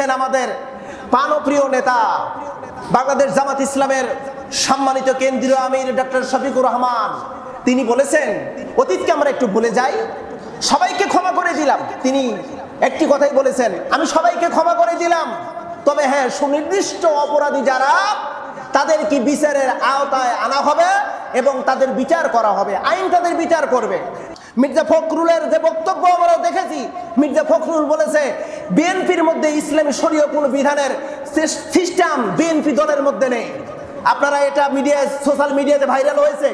আমাদের প্রাণপ্রিয় নেতা বাংলাদেশ জামাত ইসলামের সম্মানিত কেন্দ্রীয় আমির ডক্টর শফিকুর রহমান। তিনি বলেছেন, অতীতকে আমরা একটু ভুলে যাই। সবাইকে ক্ষমা করে দিলাম। তিনি একটি কথাই বলেছেন, আমি সবাইকে ক্ষমা করে দিলাম। তবে হ্যাঁ সুনির্দিষ্ট অপরাধী যারা তাদের কি বিচারের আওতায় আনা হবে এবং তাদের বিচার করা হবে। আইন তাদের বিচার করবে। মির্জা ফখরুলের যে বক্তব্য আমরা দেখেছি, মির্জা ফখরুল বলেছে, বিএনপির মধ্যে ইসলামী শরীয় কোনো বিধানের সিস্টেম বিএনপি দলের মধ্যে নেই। আপনারা এটা মিডিয়ায়, সোশ্যাল মিডিয়াতে ভাইরাল হয়েছে।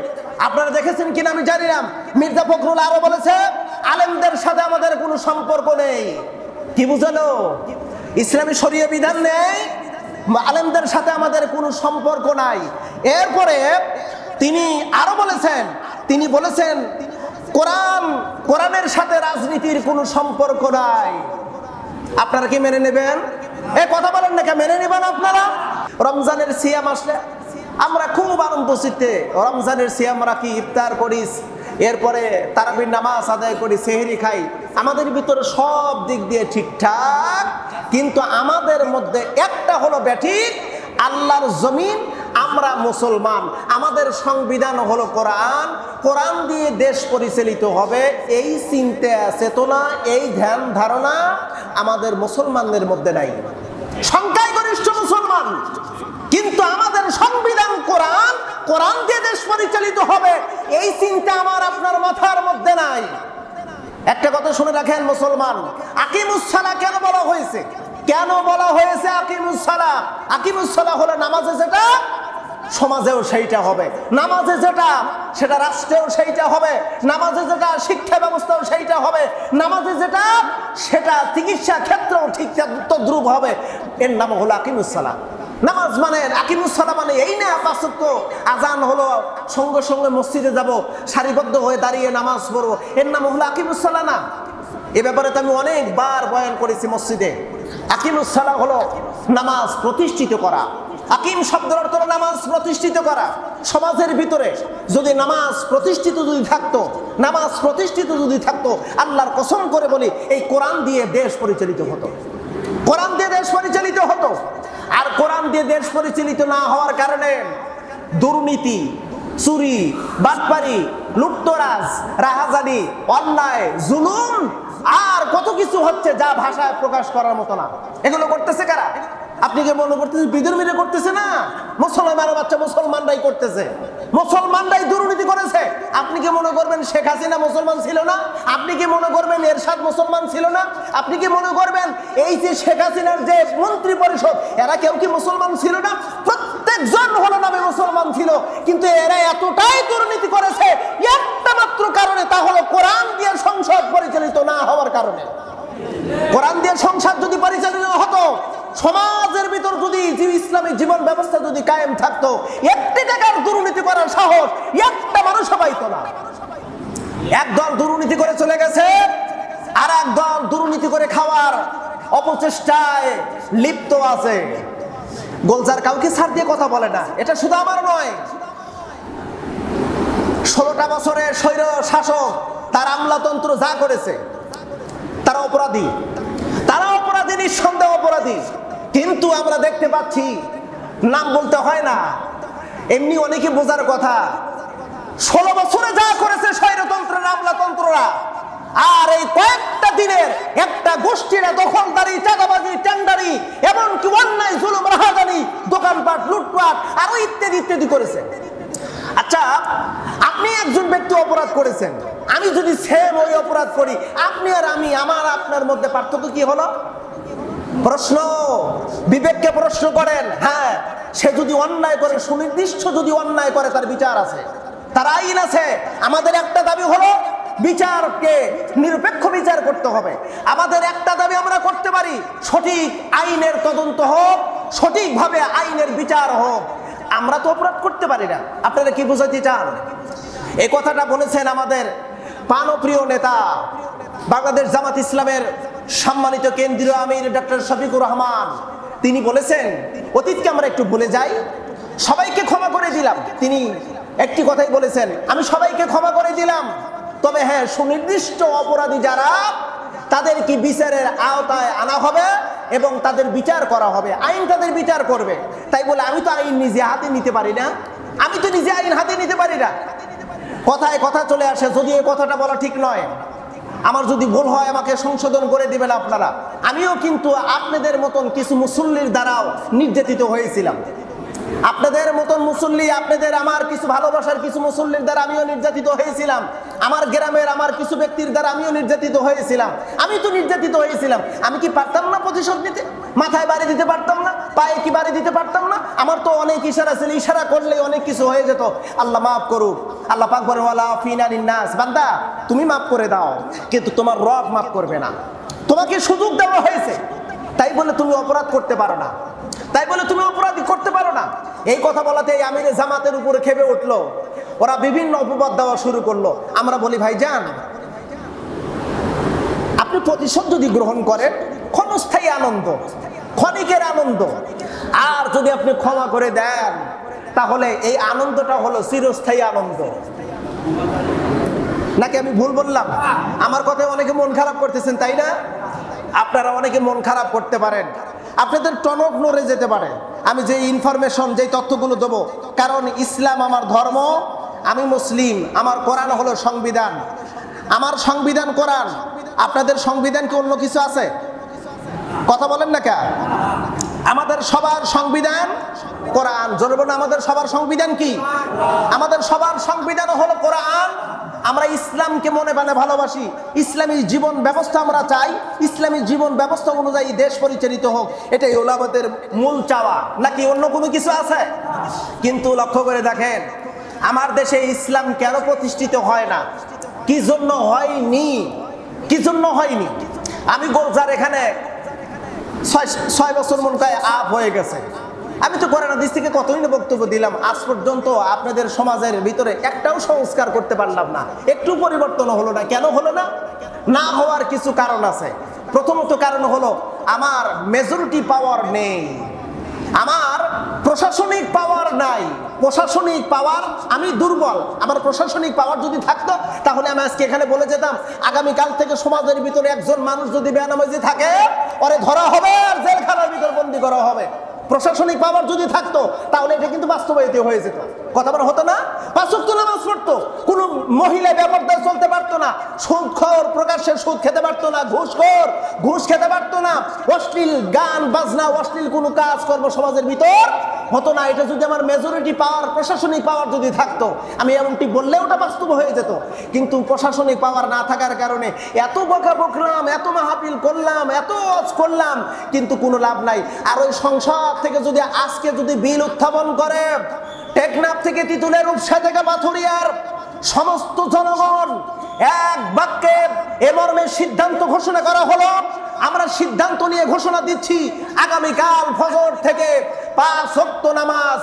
আপনারা দেখেছেন কিনা আমি জানি না। মির্জা ফখরুল আরও বলেছে, আলেমদের সাথে আমাদের কোনো সম্পর্ক নেই। কি বুঝালো? ইসলামী শরীয় বিধান নেই, আলেমদের সাথে আমাদের কোনো সম্পর্ক নাই। এরপরে তিনি আরও বলেছেন, তিনি বলেছেন কোরআন, কোরআনের সাথে রাজনীতির কোনো সম্পর্ক নাই। আপনারা কি মেনে নেবেন? এ কথা বলেন না মেনে নেবেন আপনারা? রমজানের সিয়াম আসলে আমরা খুব আনন্দ চিত্তে রমজানের সিয়াম রাখি ইফতার করিস এরপরে তারাবির নামাজ আদায় করি, সেহেরি খাই। আমাদের ভিতরে সব দিক দিয়ে ঠিকঠাক। কিন্তু আমাদের মধ্যে একটা হলো ব্যাঠিক, আল্লাহর জমিন আমরা মুসলমান, আমাদের সংবিধান হলো কোরআন কোরআন দিয়ে দেশ পরিচালিত হবে, এই চিন্তা চেতনা এই ধ্যান ধারণা আমাদের মুসলমানদের মধ্যে নাই। সংখ্যায় গরিষ্ঠ মুসলমান, কিন্তু আমাদের সংবিধান কোরআন কোরআন দিয়ে দেশ পরিচালিত হবে, এই চিন্তা আমার আপনার মাথার মধ্যে নাই। একটা কথা শুনে রাখেন মুসলমান আকিমুসালা কেন বলা হয়েছে? কেন বলা হয়েছে আকিমুসালা আকিমুসালা হলো নামাজে যেটা সমাজেও সেইটা হবে। নামাজে যেটা, সেটা রাষ্ট্রেও সেইটা হবে। নামাজে যেটা, শিক্ষা ব্যবস্থাও সেইটা হবে। নামাজে যেটা, সেটা চিকিৎসা ক্ষেত্রেও ঠিক তদ্রুপ হবে। এর নাম হলো আকিমুসালা নামাজ মানে আকিমুসালা মানে এই না পাঁচত্ব আজান হলো, সঙ্গে সঙ্গে মসজিদে যাব, সারিবদ্ধ হয়ে দাঁড়িয়ে নামাজ পড়ব। এর নাম হলো আকিমুসালা না। এ ব্যাপারে তো আমি অনেকবার বয়ান করেছি মসজিদে। আকিমুসালা হলো নামাজ প্রতিষ্ঠিত করা। আকিম শব্দের অর্থ নামাজ প্রতিষ্ঠিত করা। সমাজের ভিতরে যদি নামাজ প্রতিষ্ঠিত যদি থাকতো, নামাজ প্রতিষ্ঠিত যদি থাকতো, আল্লাহর কসম করে বলি, এই কোরআন দিয়ে দেশ পরিচালিত হতো। কোরআন দিয়ে দেশ পরিচালিত হতো। আর কোরআন দিয়ে দেশ পরিচালিত না হওয়ার কারণে দুর্নীতি, চুরি, বাটপারি লুপ্তরাজ রাহাজানি, অন্যায়, জুলুম আর কত কিছু হচ্ছে যা ভাষায় প্রকাশ করার মতো না। এগুলো করতেছে কারা? আপনি কি মনে করতেছেন, বিদুর মিলে করতেছে না? মুসলমানের বাচ্চা মুসলমানরাই করতেছে। মুসলমানরাই দুর্নীতি করেছে। আপনি কি মনে করবেন, শেখ হাসিনা মুসলমান ছিল না? আপনি কি মনে করবেন, এরশাদ মুসলমান ছিল না? আপনি কি মনে করবেন, এই যে শেখ হাসিনার যে মন্ত্রী পরিষদ, এরা কেউ কি মুসলমান ছিল না? প্রত্যেকজন হলো নামে মুসলমান ছিল, কিন্তু এরা এতটাই দুর্নীতি করেছে, একটা মাত্র কারণে, তা হলো কোরআন দিয়ে সংসদ পরিচালিত না হওয়ার কারণে। কোরআন দিয়ে সংসার যদি পরিচালিত হতো সমাজের ভিতর যদি ইসলামী জীবন ব্যবস্থা যদি কায়েম থাকতো, একটি টাকার দুর্নীতি করার সাহস একটা মানুষ পাইতো না। একদল দুর্নীতি করে চলে গেছে, আর একদল দুর্নীতি করে খাওয়ার অপচেষ্টায় লিপ্ত আছে। গোলজার কাউকে ছাড় দিয়ে কথা বলে না, এটা শুধু আমার নয়। ষোলোটা বছরের স্বৈর শাসক, তার আমলাতন্ত্র যা করেছে, তারা অপরাধী। তারা অপরাধী, নিঃসন্দেহ অপরাধী। কিন্তু আমরা দেখতে পাচ্ছি, নাম বলতে হয় না। এমনি অনেকে বোঝার কথা, ষোলো বছরে যা করেছে স্বৈরতন্ত্রের আমলাতন্ত্ররা আর এই কয়েকটা দিনের একটা গোষ্ঠীরা দখলদারি, চাঁদাবাজি, টেন্ডারি, এমনকি অন্যায়, জুলুম, রাহাজানি, দোকানপাট, লুটপাট, আরও ইত্যাদি ইত্যাদি করেছে। আচ্ছা আপনি একজন ব্যক্তি অপরাধ করেছেন। আমি যদি সেম ওই অপরাধ করি, আপনি আর আমি, আমার, আপনার মধ্যে পার্থক্য কি হলো? প্রশ্ন, বিবেককে প্রশ্ন করেন হ্যাঁ সে যদি অন্যায় করে, সুনির্দিষ্ট যদি অন্যায় করে, তার বিচার আছে। তার আইন আছে। আমাদের একটা দাবি হলো, বিচারকে নিরপেক্ষ বিচার করতে হবে। আমাদের একটা দাবি আমরা করতে পারি, সঠিক আইনের তদন্ত হোক, সঠিকভাবে আইনের বিচার হোক। আমরা তো অপরাধ করতে পারি না। আপনারা কি বুঝাইতে চান? এই কথাটা বলেছেন আমাদের প্রাণপ্রিয় নেতা, বাংলাদেশ জামাত ইসলামের সম্মানিত কেন্দ্রীয় আমির ডক্টর শফিকুর রহমান, তিনি বলেছেন, অতীতকে আমরা একটু ভুলে যাই। সবাইকে ক্ষমা করে দিলাম। তিনি একটি কথাই বলেছেন, আমি সবাইকে ক্ষমা করে দিলাম। তবে হ্যাঁ সুনির্দিষ্ট অপরাধী যারা তাদের কি বিচারের আওতায় আনা হবে এবং তাদের বিচার করা হবে। আইন তাদের বিচার করবে। তাই বলে, আমি তো আইন নিজে হাতে নিতে পারি না। আমি তো নিজে আইন হাতে নিতে পারি না। কথায় কথা চলে আসে, যদি এই কথাটা বলা ঠিক নয়, আমার যদি ভুল হয়, আমাকে সংশোধন করে দিবেন আপনারা। আমিও কিন্তু আপনাদের মতন কিছু মুসল্লির দ্বারাও নির্যাতিত হয়েছিলাম। আপনাদের মতন মুসল্লি, আপনাদের আমার কিছু ভালোবাসার কিছু মুসল্লির দ্বারা আমিও নির্যাতিত হয়েছিলাম। আমার গ্রামের আমার কিছু ব্যক্তির দ্বারা আমিও নির্যাতিত হয়েছিলাম। আমি তো নির্যাতিত হয়েছিলাম। আমি কি পারতাম না প্রতিশোধ নিতে? মাথায় বাড়ি দিতে পারতাম পায়ে কি বাড়ি দিতে পারতাম না। আমার তো অনেক ইশারা ছিল, ইশারা করলে অনেক কিছু হয়ে যেত। আল্লাহ মাফ করুক। আল্লাহ পাক বলেন, ওয়ালা নাস বান্দা, তুমি মাফ করে দাও, কিন্তু তোমার রব মাফ করবে না। তোমাকে সুযোগ দেওয়া হয়েছে। তাই বলে তুমি অপরাধ করতে পারো না। তাই বলে তুমি অপরাধ করতে পারো না। এই কথা বলাতে এই আমির জামাতের উপরে খেপে উঠল। ওরা বিভিন্ন অপবাদ দেওয়া শুরু করল। আমরা বলি ভাই যান আপনি প্রতিশোধ যদি গ্রহণ করেন, ক্ষণস্থায়ী আনন্দ। ক্ষণিকের আনন্দ। আর যদি আপনি ক্ষমা করে দেন, তাহলে এই আনন্দটা হলো চিরস্থায়ী আনন্দ। নাকি আমি ভুল বললাম? আমার কথায় অনেকে মন খারাপ করতেছেন, তাই না? আপনারা অনেকে মন খারাপ করতে পারেন। আপনাদের টনক নড়ে যেতে পারে। আমি যে ইনফরমেশন যে তথ্যগুলো দেবো, কারণ ইসলাম আমার ধর্ম, আমি মুসলিম, আমার কোরআন হলো সংবিধান। আমার সংবিধান কোরআন, আপনাদের সংবিধান কি অন্য কিছু আছে? কথা বলেন না কে? আমাদের সবার সংবিধান, কোরআন, জোরে বলুন, আমাদের সবার সংবিধান কি? আমাদের সবার সংবিধান হলো কোরআন। আমরা ইসলামকে মনে প্রাণে ভালোবাসি। ইসলামী জীবন ব্যবস্থা আমরা চাই। ইসলামী জীবন ব্যবস্থা অনুযায়ী দেশ পরিচালিত হোক। এটাই ওলামতের মূল চাওয়া। নাকি অন্য কোনো কিছু আছে? কিন্তু লক্ষ্য করে দেখেন, আমার দেশে ইসলাম কেন প্রতিষ্ঠিত হয় না? কি জন্য হয়নি? কি জন্য হয়নি? আমি গোলজার এখানে ছয় ছয় বছর মন কয় আপ হয়ে গেছে। আমি তো করোনা দিস থেকে কতই না বক্তব্য দিলাম, আজ পর্যন্ত আপনাদের সমাজের ভিতরে একটাও সংস্কার করতে পারলাম না। একটু পরিবর্তন হলো না, কেন হলো না? না হওয়ার কিছু কারণ আছে। প্রথমত কারণ হলো, আমার মেজরিটি পাওয়ার নেই। আমার প্রশাসনিক পাওয়ার নাই। প্রশাসনিক পাওয়ার আমি দুর্বল। আমার প্রশাসনিক পাওয়ার যদি থাকতো, তাহলে আমি আজকে এখানে বলে যেতাম, আগামীকাল থেকে সমাজের ভিতরে একজন মানুষ যদি বেয়ানামাজি থাকে, ওরে ধরা হবে আর জেলখানার ভিতর বন্দি করা হবে। প্রশাসনিক পাওয়ার যদি থাকতো, তাহলে এটা কিন্তু বাস্তবায়িত হয়ে যেত। কথা বলা হতো না? পাঁচক নামাজ পড়তো। কোনো মহিলা ব্যাপারদার চলতে পারতো না। সুদখোর প্রকাশ্যে সুদ খেতে পারতো না। ঘুষ খর, ঘুষ খেতে পারতো না। অশ্লীল গান, বাজনা, অশ্লীল কোনো কাজ কর্ম সমাজের ভিতর হতো না। এটা যদি আমার মেজরিটি পাওয়ার প্রশাসনিক পাওয়ার যদি থাকতো, আমি এমনটি বললে ওটা বাস্তব হয়ে যেত। কিন্তু প্রশাসনিক পাওয়ার না থাকার কারণে এত বকা বকলাম এত মাহাপিল করলাম, এত অজ করলাম, কিন্তু কোনো লাভ নাই। আর ওই সংসদ থেকে যদি আজকে যদি বিল উত্থাপন করে, টেকনাফ থেকে তিতুলের উপসা থেকে পাথুরিয়ার সমস্ত জনগণ এক বাক্যে এ সিদ্ধান্ত ঘোষণা করা হলো। আমরা সিদ্ধান্ত নিয়ে ঘোষণা দিচ্ছি, আগামীকাল ফজর থেকে পাঁচ নামাজ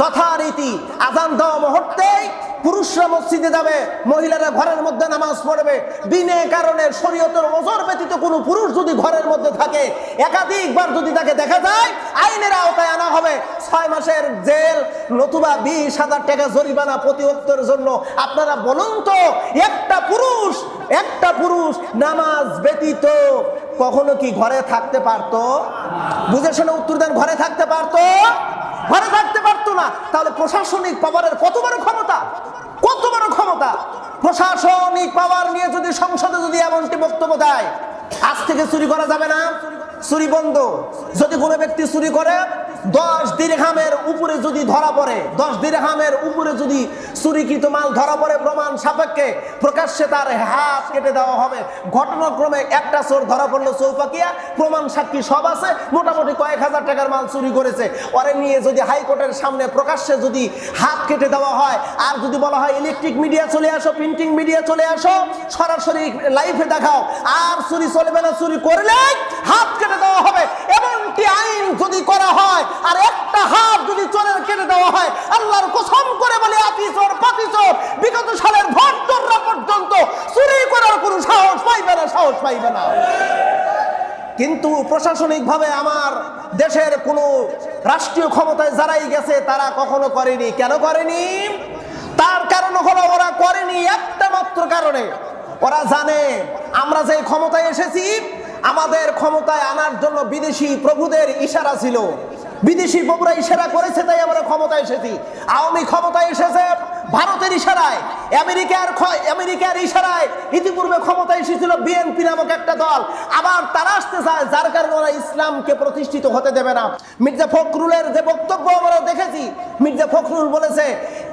যথারীতি আজান দেওয়া মুহূর্তেই পুরুষরা মসজিদে যাবে, মহিলারা ঘরের মধ্যে নামাজ পড়বে। বিনে কারণে শরীয়তের ওজর ব্যতীত কোনো পুরুষ যদি ঘরের মধ্যে থাকে, একাধিকবার যদি তাকে দেখা যায়, আইনের আওতায় আনা হবে। ছয় মাসের জেল নতুবা বিশ হাজার টাকা জরিমানা প্রতি উত্তরের জন্য। আপনারা বলুন তো, একটা পুরুষ একটা পুরুষ নামাজ ব্যতীত কখনো কি ঘরে থাকতে পারতো? বুঝে শুনে উত্তর দেন, ঘরে থাকতে পারতো? ঘরে থাকতে পারতো না, তাহলে প্রশাসনিক পাওয়ারের কত বড় ক্ষমতা? কত বড় ক্ষমতা? প্রশাসনিক পাওয়ার নিয়ে যদি সংসদে যদি এমনটি বক্তব্য দেয়, আজ থেকে চুরি করা যাবে না? চুরি বন্ধ। যদি কোনো ব্যক্তি চুরি করে দশ দিরহামের উপরে যদি ধরা পড়ে, দশ দিরহামের উপরে যদি চুরিকৃত মাল ধরা পড়ে প্রমাণ সাপেক্ষে, প্রকাশ্যে তার হাত কেটে দেওয়া হবে। ঘটনাক্রমে একটা চোর ধরা পড়ল চৌপাকিয়া, প্রমাণ সাক্ষী সব আছে, মোটামুটি কয়েক হাজার টাকার মাল চুরি করেছে। ওরে নিয়ে যদি হাইকোর্টের সামনে প্রকাশ্যে যদি হাত কেটে দেওয়া হয়, আর যদি বলা হয় ইলেকট্রিক মিডিয়া চলে আসো, প্রিন্টিং মিডিয়া চলে আসো, সরাসরি লাইফে দেখাও, আর চুরি চলবে না, চুরি করলে হাত কেটে দেওয়া হবে। এমনটি আইন যদি করা হয়, আর একটা হাত যদি চোরের কেটে দেওয়া হয়, আল্লাহর কসম করে বলে আতি চোর বিগত সালের ভোট পর্যন্ত চুরি করার কোনো সাহস পাইবে না, সাহস পাইবে না। কিন্তু প্রশাসনিকভাবে আমার দেশের কোনো রাষ্ট্রীয় ক্ষমতায় যারাই গেছে, তারা কখনো করেনি। কেন করেনি? তার কারণ হলো, ওরা করেনি একটা মাত্র কারণে। ওরা জানে, আমরা যে ক্ষমতায় এসেছি আমাদের ক্ষমতায় আনার জন্য বিদেশি প্রভুদের ইশারা ছিল। বিদেশি প্রভুরা ইশারা করেছে, তাই আমরা ক্ষমতায় এসেছি। আওয়ামী ক্ষমতায় এসেছে ভারতের ইশারায়, আমেরিকার আমেরিকার ইশারায় ইতিপূর্বে ক্ষমতায় এসেছিল বিএনপি নামক একটা দল। আবার তারা আসতে চায়, যার কারণে ওরা ইসলামকে প্রতিষ্ঠিত হতে দেবে না। মির্জা ফখরুলের যে বক্তব্য আমরা দেখেছি, মির্জা ফখরুল বলেছে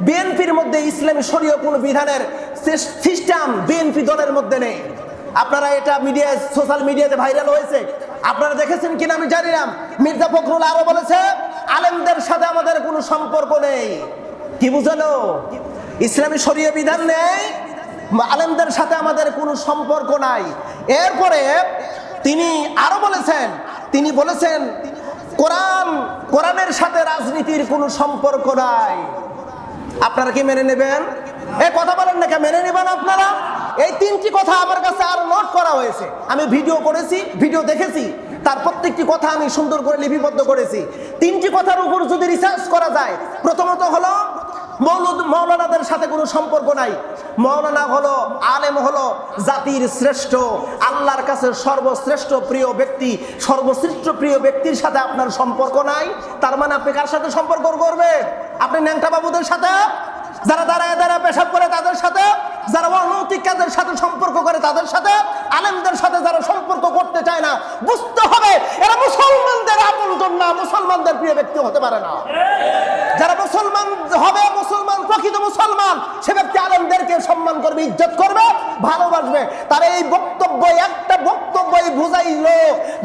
বিএনপির মধ্যে ইসলামী শরীয় কোনো বিধানের সিস্টেম বিএনপি দলের মধ্যে নেই। আপনারা এটা মিডিয়ায় সোশ্যাল মিডিয়াতে ভাইরাল হয়েছে। আপনারা দেখেছেন কিনা আমি জানি না। মির্জা ফখরুল আরও বলেছে, আলেমদের সাথে আমাদের কোনো সম্পর্ক নেই। কি বুঝালো? ইসলামী শরীয় বিধান নেই, আলেমদের সাথে আমাদের কোনো সম্পর্ক নাই। এরপরে তিনি আরও বলেছেন, তিনি বলেছেন, কোরআন, কোরআনের সাথে রাজনীতির কোনো সম্পর্ক নাই। আপনারা কি মেনে নেবেন? এ কথা বলেন না মেনে নেবেন আপনারা? এই তিনটি কথা আমার কাছে আরও নোট করা হয়েছে। আমি ভিডিও করেছি ভিডিও দেখেছি। তার প্রত্যেকটি কথা আমি সুন্দর করে লিপিবদ্ধ করেছি। তিনটি কথার উপর যদি রিসার্চ করা যায়, প্রথমত হলো, মৌলুদ মৌলানাদের সাথে কোনো সম্পর্ক নাই। মৌলানা হলো, আলেম হলো, জাতির শ্রেষ্ঠ, আল্লাহর কাছে সর্বশ্রেষ্ঠ প্রিয় ব্যক্তি, সর্বশ্রেষ্ঠ প্রিয় ব্যক্তির সাথে আপনার সম্পর্ক নাই। তার মানে আপনি কার সাথে সম্পর্ক করবেন? আপনি ন্যাংটা বাবুদের সাথে? যারা দাঁড়ায় দাঁড়ায় পেশাব করে তাদের সাথে? যারা অনৈতিক কাজের সাথে সম্পর্ক করে, তাদের সাথে আলেমদের সাথে যারা সম্পর্ক করতে চায় না, বুঝতে হবে এরা মুসলমানদের আপনজন না মুসলমানদের প্রিয় ব্যক্তি হতে পারে না। যারা মুসলমান হবে, মুসলমান, প্রকৃত মুসলমান, সে ব্যক্তি আলেমদেরকে সম্মান করবে, ইজ্জত করবে, ভালোবাসবে। তার এই বক্তব্য, একটা বক্তব্যই বুঝাইলো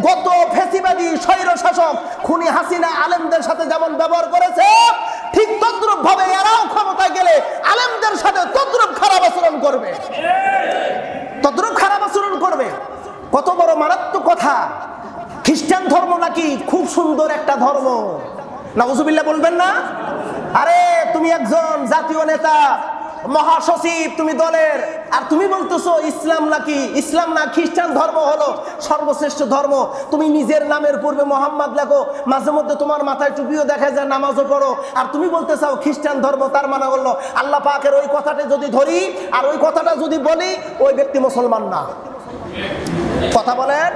গত ফেসিবাদী স্বৈর শাসক খুনি হাসিনা আলেমদের সাথে যেমন ব্যবহার করেছে, ঠিক তদ্রুপ ভাবে এরাও ক্ষমতায় গেলে আলেমদের সাথে আচরণ করবে। তদ্রুপ খারাপ আচরণ করবে। কত বড় মারাত্মক কথা। খ্রিস্টান ধর্ম নাকি খুব সুন্দর একটা ধর্ম। নবজুবিল্লা বলবেন না? আরে, তুমি একজন জাতীয় নেতা, মহাসচিব, তুমি দলের আর তুমি বলতেছো ইসলাম নাকি, ইসলাম না, খ্রিস্টান ধর্ম হলো সর্বশ্রেষ্ঠ ধর্ম। তুমি নিজের নামের পূর্বে মোহাম্মদ লেখো, মাঝে মধ্যে তোমার মাথায় টুপিও দেখা যায়, নামাজও পড়ো। আর তুমি বলতে চাও খ্রিস্টান ধর্ম তার মানে হলো আল্লাহ পাকের ওই কথাটা যদি ধরি, আর ওই কথাটা যদি বলি, ওই ব্যক্তি মুসলমান না। কথা বলেন?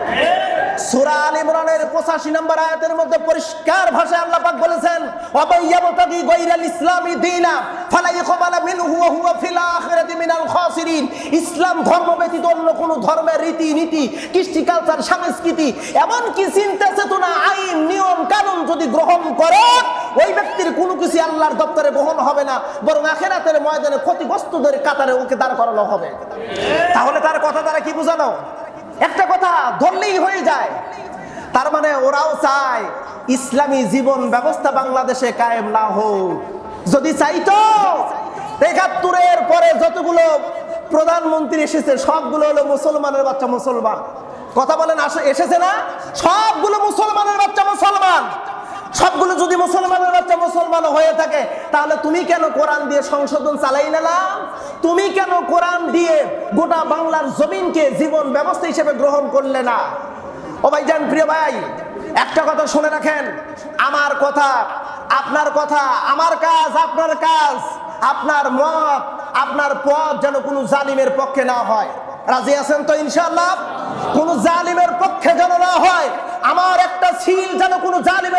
সূরা আল ইমরানের 85 নম্বর আয়াতের মধ্যে পরিষ্কার ভাষায় আল্লাহ পাক বলেছেন ওয়াবাইয়াবতাগি গায়রাল ইসলামি দীনা, ফালা ইকবালা মিনহু ওয়া হুয়া ফিল আখিরাতি মিনাল খাসিরিন। ইসলাম ধর্ম ব্যতীত অন্য কোন ধর্মের রীতি নীতি কৃষ্টি কালচার, সংস্কৃতি এমন কি চিন্তা চেতনা আইন, নিয়ম, কানুন যদি গ্রহণ করে, ওই ব্যক্তির কোনো কিছু আল্লাহর দপ্তরে গ্রহণ হবে না, বরং আখেরাতের ময়দানে ক্ষতিগ্রস্তদের কাতারে ওকে দাঁড় করানো হবে। তাহলে তার কথা দ্বারা কি বোঝানো একটা কথা ধরলেই হয়ে যায়। তার মানে ওরাও চায় ইসলামী জীবন ব্যবস্থা বাংলাদেশে কায়েম না হোক। যদি চাইতো, একাত্তরের পরে যতগুলো প্রধানমন্ত্রী এসেছে, সবগুলো হলো মুসলমানের বাচ্চা মুসলমান। কথা বলেন এসেছে না? সবগুলো মুসলমানের বাচ্চা মুসলমান। সবগুলো যদি মুসলমানের বাচ্চা মুসলমান হয়ে থাকে, তাহলে তুমি কেন কোরআন দিয়ে সংশোধন চালাই নিলাম তুমি কেন কোরআন দিয়ে গোটা বাংলার জমিনকে জীবন ব্যবস্থা হিসেবে গ্রহণ করলে না? ও ভাই যান প্রিয় ভাই, একটা কথা শুনে রাখেন। আমার কথা, আপনার কথা, আমার কাজ, আপনার কাজ, আপনার মত, আপনার পথ যেন কোনো জালিমের পক্ষে না হয়। রাজি আছেন তো ইনশাল্লাহ কোন জালিমের পক্ষে যেন না হয়। আমার একটা সিল যেন কোনো জালিমের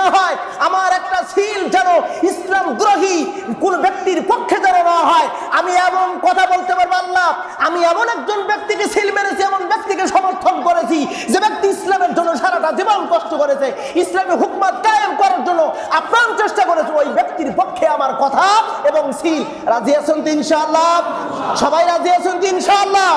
না হয় আমার একটা সিল যেন ইসলাম দ্রোহী কোন ব্যক্তির পক্ষে যেন না হয়। আমি এমন কথা বলতে পারব আল্লাহ, আমি এমন একজন ব্যক্তিকে সিল মেরেছি, এমন ব্যক্তিকে সমর্থন করেছি যে ব্যক্তি ইসলামের জন্য সারাটা জীবন কষ্ট করেছে। ইসলামী হুকমাত কায়েম করার জন্য আপ্রাণ চেষ্টা করেছে ওই ব্যক্তির পক্ষে আমার কথা এবং সিল রাজি আছেন ইনশাআল্লাহ? সবাই রাজি আছেন ইনশাআল্লাহ?